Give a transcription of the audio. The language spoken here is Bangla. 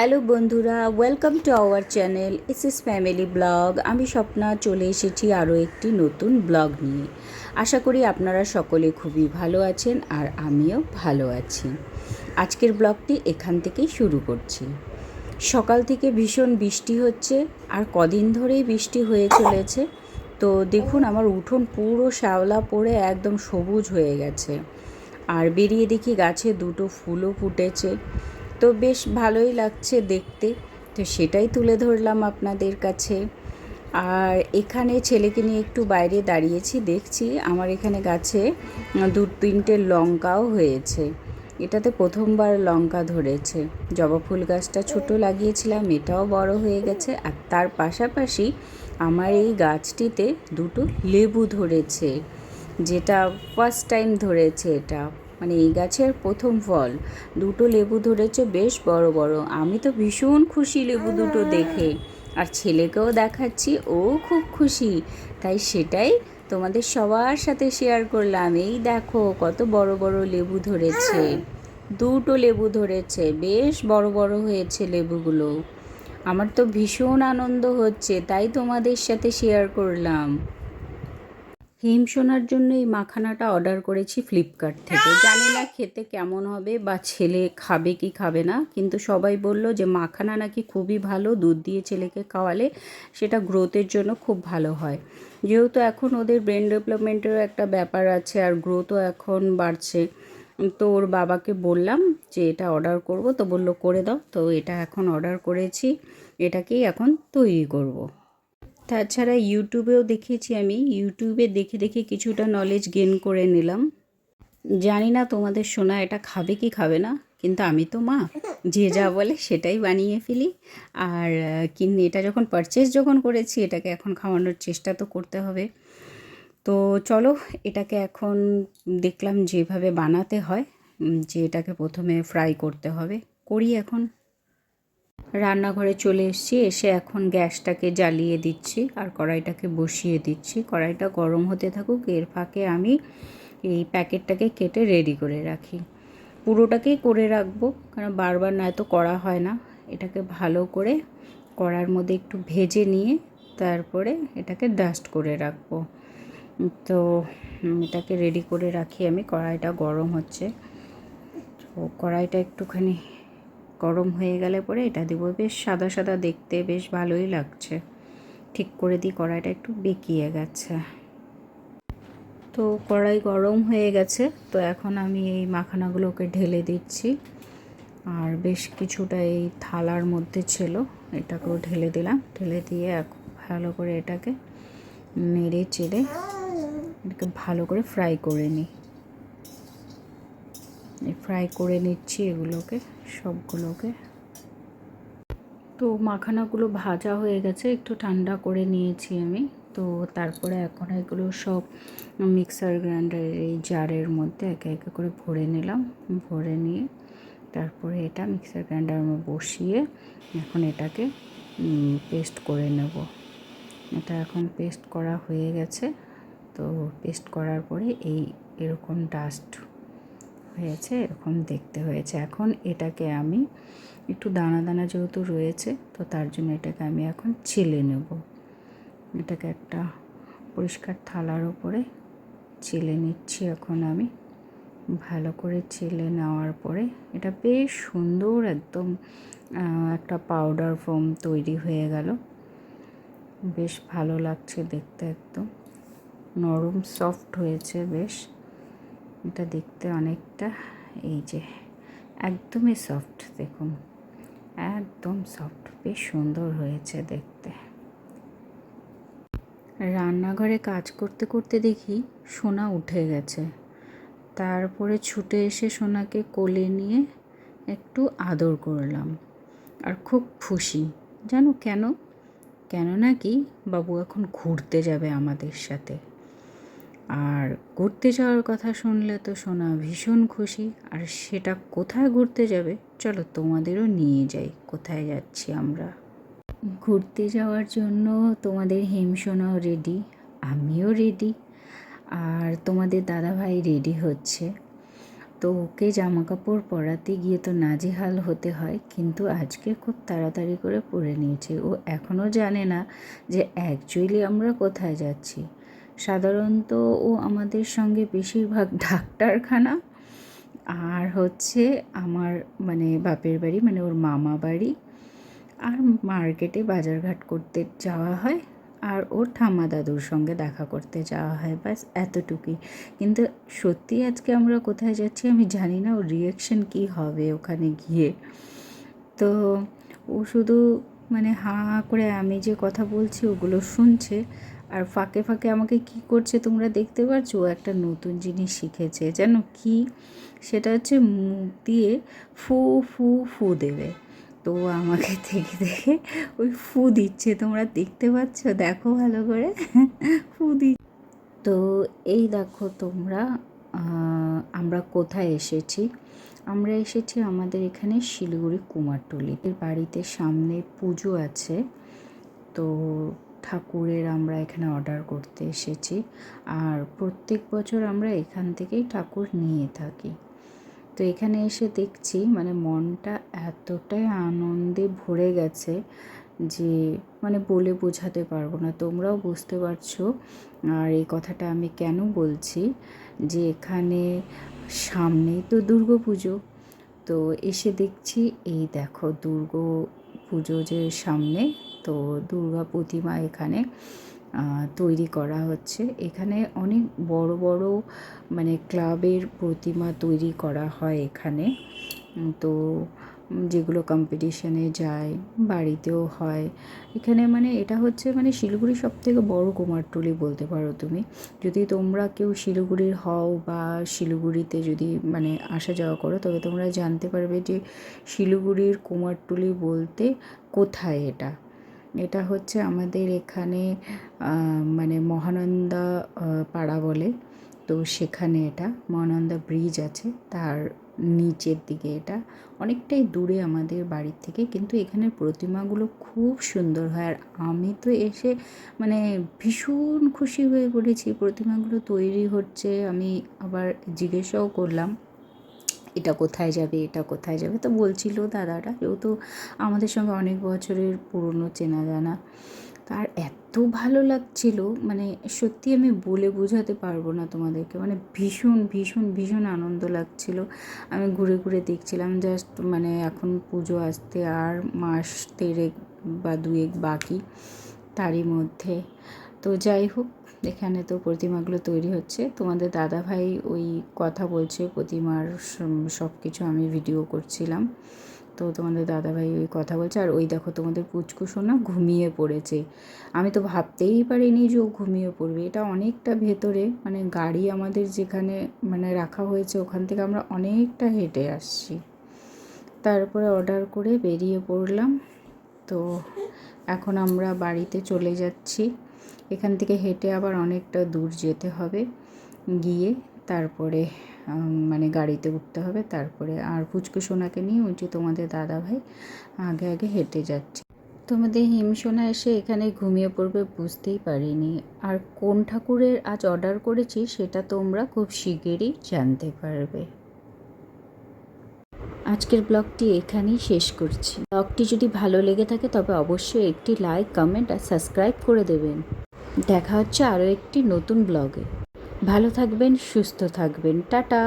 হ্যালো বন্ধুরা welcome to our channel S S family blog আমি স্বপ্না, চলে এসেছি আরও একটি নতুন ব্লগ নিয়ে। আশা করি আপনারা সকলে খুবই ভালো আছেন আর আমিও ভালো আছি। আজকের ব্লগটি এখান থেকেই শুরু করছি। সকাল থেকে ভীষণ বৃষ্টি হচ্ছে, আর কদিন ধরেই বৃষ্টি হয়ে চলেছে। তো দেখুন, আমার উঠোন পুরো শ্যাওলা পড়ে একদম সবুজ হয়ে গেছে। আর বেরিয়ে দেখি গাছে দুটো ফুলও ফুটেছে। তো বেশ ভালোই লাগছে দেখতে। তো সেটাই তুলে ধরলাম আপনাদের কাছে। আর এখানে ছেলেকে নিয়ে একটু বাইরে দাঁড়িয়েছি, দেখছি আমার এখানে গাছে দু তিনটে লঙ্কাও হয়েছে। এটাতে প্রথমবার লঙ্কা ধরেছে। জবা ফুল গাছটা ছোট লাগিয়েছিলাম, এটাও বড় হয়ে গেছে। আর তার পাশাপাশি আমার এই গাছটিতে দুটো লেবু ধরেছে, যেটা ফার্স্ট টাইম ধরেছে এটা। মানে এই গাছের প্রথম ফল। দুটো লেবু ধরেছে, বেশ বড় বড়। আমি তো ভীষণ খুশি লেবু দুটো দেখে। আর ছেলেকেও দেখাচ্ছি, ও খুব খুশি। তাই সেটাই তোমাদের সবার সাথে শেয়ার করলাম। এই দেখো কত বড় বড় লেবু ধরেছে। দুটো লেবু ধরেছে, বেশ বড় বড় হয়েছে লেবুগুলো। আমার তো ভীষণ আনন্দ হচ্ছে, তাই তোমাদের সাথে শেয়ার করলাম। হিম সোনার জন্য এই মাখানাটা অর্ডার করেছি ফ্লিপকার্ট থেকে জানি না খেতে কেমন হবে বা ছেলে খাবে কি খাবে না, কিন্তু সবাই বলল যে মাখানা নাকি খুবই ভালো, দুধ দিয়ে ছেলেকে খাওয়ালে সেটা গ্রোথের জন্য খুব ভালো হয় যেহেতু এখন ওদের ব্রেন ডেভেলপমেন্টেরও একটা ব্যাপার আছে আর গ্রোথও এখন বাড়ছে, তো ওর বাবাকে বললাম যে এটা অর্ডার করব, তো বলল করে দাও, তো এটা এখন অর্ডার করেছি, এটাকেই এখন তৈরি করব। তাছাড়া ইউটিউবেও দেখেছি আমি। ইউটিউবে দেখে দেখে কিছুটা নলেজ গেন করে নিলাম। জানি না তোমাদের শোনা এটা খাবে কি খাবে না, কিন্তু আমি তো মা, যে যা বলে সেটাই বানিয়ে ফেলি। আর কিন্তু এটা যখন পারচেস যখন করেছি, এটাকে এখন খাওয়ানোর চেষ্টা তো করতে হবে। তো চলো, এটাকে এখন দেখলাম যেভাবে বানাতে হয় যে এটাকে প্রথমে ফ্রাই করতে হবে। করি এখন। রান্নাঘরে চলে এসেছি, এসে এখন গ্যাসটাকে জ্বালিয়ে দিচ্ছি আর কড়াইটাকে বসিয়ে দিচ্ছি। কড়াইটা গরম হতে থাকুক, এর ফাঁকে আমি এই প্যাকেটটাকে কেটে রেডি করে রাখি। পুরোটাকেই করে রাখব, কারণ বারবার নয়তো করা হয় না। এটাকে ভালো করে কড়ার মধ্যে একটু ভেজে নিয়ে তারপরে এটাকে ডাস্ট করে রাখব। তো এটাকে রেডি করে রাখি আমি, কড়াইটা গরম হচ্ছে। তো কড়াইটা একটুখানি গরম হয়ে গেলে পরে এটা দেবো। বেশ সাদা সাদা দেখতে বেশ ভালোই লাগছে। ঠিক করে দিই, কড়াইটা একটু বেঁকিয়ে গেছে। তো কড়াই গরম হয়ে গেছে, তো এখন আমি এই মাখানাগুলোকে ঢেলে দিচ্ছি। আর বেশ কিছুটা এই থালার মধ্যে ছিল, এটাকেও ঢেলে দিলাম। ঢেলে দিয়ে ভালো করে এটাকে নেড়ে চেড়ে এটাকে ভালো করে ফ্রাই করে নিই। ফ্রাই করে নিচ্ছি এগুলোকে। সবগুলোকে। তো মাখানাগুলো ভাজা হয়ে গেছে, একটু ঠান্ডা করে নিয়েছি আমি। তো তারপরে এখন এগুলো সব মিক্সার গ্রাইন্ডারের এই জারের মধ্যে একে একে করে ভরে নিলাম। ভরে নিয়ে তারপরে এটা মিক্সার গ্রাইন্ডার বসিয়ে এখন এটাকে পেস্ট করে নেব। এটা এখন পেস্ট করা হয়ে গেছে। তো পেস্ট করার পরে এই এরকম ডাস্ট হয়েছে, এরকম দেখতে হয়েছে। এখন এটাকে আমি একটু দানা দানা যেহেতু রয়েছে, তো তার জন্য এটাকে আমি এখন ছিলে নেব। এটাকে একটা পরিষ্কার থালার ওপরে ছিলে নিচ্ছি এখন আমি। ভালো করে ছিলে নেওয়ার পরে এটা বেশ সুন্দর একদম একটা পাউডার ফোম তৈরি হয়ে গেল। বেশ ভালো লাগছে দেখতে একদম। নরম, সফট হয়েছে বেশ। এটা দেখতে অনেকটা এই যে একদমই সফট দেখুন। একদম সফট বেশ সুন্দর হয়েছে দেখতে। রান্নাঘরে কাজ করতে করতে দেখি সোনা উঠে গেছে। তারপরে ছুটে এসে সোনাকে কোলে নিয়ে একটু আদর করলাম আর খুব খুশি। জানো কেন? কেন নাকি বাবু এখন ঘুরতে যাবে আমাদের সাথে। আর ঘুরতে যাওয়ার কথা শুনলে তো সোনা ভীষণ খুশি। আর সেটা কোথায় ঘুরতে যাবে? চলো তোমাদেরও নিয়ে যাই, কোথায় যাচ্ছি আমরা? ঘুরতে যাওয়ার জন্য তোমাদের হেমসোনাও রেডি আমিও রেডি আর তোমাদের দাদাভাই রেডি হচ্ছে। তো ওকে জামা কাপড় পরাতে গিয়ে তো নাজেহাল হতে হয়, কিন্তু আজকে খুব তাড়াতাড়ি করে পরে নিয়েছে। ও এখনও জানে না যে অ্যাকচুয়ালি আমরা কোথায় যাচ্ছি। সাধারণত ও আমাদের সঙ্গে বেশিরভাগ ডাক্তারখানা। আর হচ্ছে আমার মানে বাপের বাড়ি মানে ওর মামা বাড়ি। আর মার্কেটে বাজারঘাট করতে যাওয়া হয়। আর ওর ঠাম্মা দাদুর সঙ্গে দেখা করতে যাওয়া হয়, ব্যাস এতটুকুই। কিন্তু সত্যি আজকে আমরা কোথায় যাচ্ছি আমি জানি না, ওর রিয়াকশন কী হবে ওখানে গিয়ে। তো ও শুধু মানে হাঁ করে আমি যে কথা বলছি ওগুলো শুনছে। আর ফাঁকে ফাঁকে আমাকে কি করছে তোমরা দেখতে পাচ্ছ একটা নতুন জিনিস শিখেছে। যেন কি? সেটা হচ্ছে মুখ দিয়ে ফু ফু ফু দেবে। তো আমাকে থেকে দেখে ওই ফু দিচ্ছে। তোমরা দেখতে পাচ্ছ? দেখো ভালো করে। ফু দি তো এই দেখো তোমরা আমরা কোথায় এসেছি? আমরা এসেছি আমাদের এখানে শিলিগুড়ি কুমারটুলি। বাড়িতে সামনে পুজো আছে। তো ঠাকুরের আমরা এখানে অর্ডার করতে এসেছি। আর প্রত্যেক বছর আমরা এখান থেকেই ঠাকুর নিয়ে থাকি। তো এখানে এসে দেখছি মানে মনটা এতটাই আনন্দে ভরে গেছে যে মানে বলে বোঝাতে পারব না। তোমরাও বুঝতে পারছ। আর এই কথাটা আমি কেন বলছি? যে এখানে সামনেই তো দুর্গা পুজো। তো এসে দেখছি, এই দেখো দুর্গা পুজো যে সামনে তো দুর্গা প্রতিমা এখানে তৈরি করা হচ্ছে। এখানে অনেক বড় বড় মানে ক্লাবের প্রতিমা তৈরি করা হয় এখানে। তো যেগুলো কম্পিটিশনে যায়, বাড়িতেও হয়। এখানে মানে এটা হচ্ছে মানে শিলিগুড়ি সব থেকে বড়ো কুমারটুলি বলতে পারো তুমি। যদি তোমরা কেউ শিলিগুড়ির হও বা শিলিগুড়িতে যদি মানে আসা যাওয়া করো, তবে তোমরা জানতে পারবে যে শিলিগুড়ির কুমারটুলি বলতে কোথায় এটা। এটা হচ্ছে আমাদের এখানে মানে মহানন্দা পাড়া বলে। তো সেখানে এটা, মহানন্দা ব্রিজ আছে, তার নিচের দিকে এটা। অনেকটাই দূরে আমাদের বাড়ির থেকে, কিন্তু এখানের প্রতিমাগুলো খুব সুন্দর হয়। আর আমি তো এসে মানে ভীষণ খুশি হয়ে পড়েছি। প্রতিমাগুলো তৈরি হচ্ছে, আমি আবার জিজ্ঞেসাও করলাম। এটা কোথায় যাবে, এটা কোথায় যাবে? তো বলছিল দাদাটা যেহেতু আমাদের সঙ্গে অনেক বছরের পুরনো চেনা জানা তার এত ভালো লাগছিল মানে সত্যি আমি বলে বোঝাতে পারব না তোমাদেরকে মানে ভীষণ ভীষণ ভীষণ আনন্দ লাগছিল। আমি ঘুরে ঘুরে দেখছিলাম জাস্ট মানে এখন পুজো আসতে আর মাস তেরেক বা দুয়েক বাকি তারই মধ্যে। তো যাই হোক এখানে তো প্রতিমাগুলো তৈরি হচ্ছে। তোমাদের দাদা ভাই ওই কথা বলছে, প্রতিমার সব কিছু আমি ভিডিও করছিলাম। তো তোমাদের দাদাভাই ওই কথা বলছে। আর ওই দেখো তোমাদের পুচকু সোনা ঘুমিয়ে পড়েছে। আমি তো ভাবতেই পারিনি যে ও ঘুমিয়ে পড়বে। এটা অনেকটা ভেতরে মানে গাড়ি আমাদের যেখানে মানে রাখা হয়েছে ওখান থেকে আমরা অনেকটা হেঁটে আসছি। তারপরে অর্ডার করে বেরিয়ে পড়লাম। তো এখন আমরা বাড়িতে চলে যাচ্ছি। এখান থেকে হেঁটে আবার অনেকটা দূর যেতে হবে। গিয়ে তারপরে মানে গাড়িতে উঠতে হবে। তারপরে আর পুচকু সোনাকে নিয়ে ওই যে তোমাদের দাদা ভাই আগে আগে হেঁটে যাচ্ছে। তোমাদের হিমসোনা এসে এখানে ঘুমিয়ে পড়বে বুঝতেই পারিনি। আর কোন ঠাকুরের আজ অর্ডার করেছি সেটা তোমরা খুব শিগগিরই জানতে পারবে। আজকের ব্লগটি এখানেই শেষ করছি। ব্লগটি যদি ভালো লেগে থাকে তবে অবশ্যই একটি লাইক, কমেন্ট আর সাবস্ক্রাইব করে দেবেন। দেখা হচ্ছে আরও একটি নতুন ব্লগে। ভালো থাকবেন সুস্থ থাকবেন। টাটা!